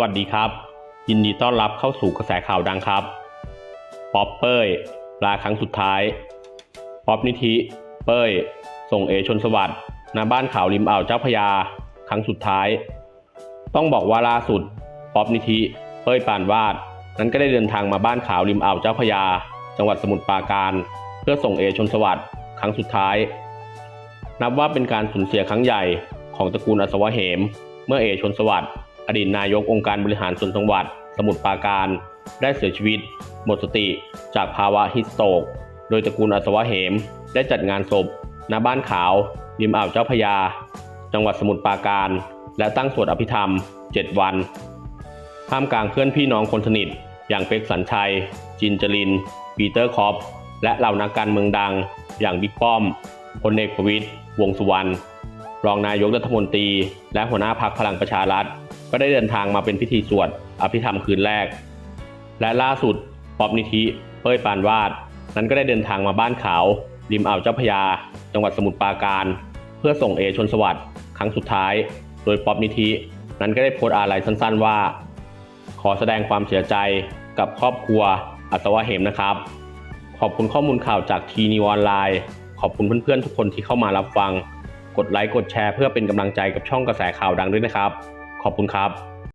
วัสดีครับ ยินดีต้อนรับเข้าสู่กระแสข่าวดังครับ ป๊อปเป้ยลาครั้งสุดท้าย ป๊อปนิธิ เป้ย ส่งเอชนสวัสดิ์ณบ้านข่าวริมอ่าวเจ้าพยา ครั้งสุดท้าย ต้องบอกว่าล่าสุด ป๊อปนิธิ เป้ยปานวาด นั้นก็ได้เดินทางมาบ้านข่าวริมอ่าวเจ้าพยา จังหวัดสมุทรปราการ เพื่อส่งเอชนสวัสดิ์ครั้งสุดท้าย นับว่าเป็นการสูญเสียครั้งใหญ่ของตระกูลอัศวะเหม เมื่อเอชนสวัสดิ์ อดีตนายกองค์การบริหารส่วนจังหวัด สมุทรปราการ ได้เสียชีวิต หมดสติจากภาวะฮิสโตก โดยตระกูลอัศวะเหม ได้จัดงานศพณบ้านขาว ริมอ่าวเจ้าพยา จังหวัดสมุทรปราการ และตั้งสวดอภิธรรม 7 วันท่ามกลางเพื่อนพี่น้องคนสนิท อย่างเป็กสัญชัย จินจริน ปีเตอร์คอปและเหล่านักการเมืองดัง อย่างบิ๊กป้อมพลเอกประวิตยวงสุวรรณรองนายกรัฐมนตรี และหัวหน้าพักพลังประชารัฐ ก็ได้เดินทางมาเป็นพิธีสวดอภิธรรมคืนแรก และล่าสุดป๊อบนิธิเป้ยปานวาด นั้นก็ได้เดินทางมาบ้านขาว ริมอ่าวเจ้าพยา จังหวัดสมุทรปราการ เพื่อส่งเอชนสวัสดิ์ครั้งสุดท้าย โดยป๊อบนิธิ นั้นก็ได้โพสต์อาลัยสั้นๆว่า ขอแสดงความเสียใจกับครอบครัวอัศวะเหมนะครับ ขอบคุณข้อมูลข่าวจากทีนีออนไลน์ ขอบคุณเพื่อนๆทุกคนที่เข้ามารับฟัง กดไลค์กดแชร์เพื่อเป็นกำลังใจกับช่องกระแสข่าวดังด้วยนะครับ ขอบคุณครับ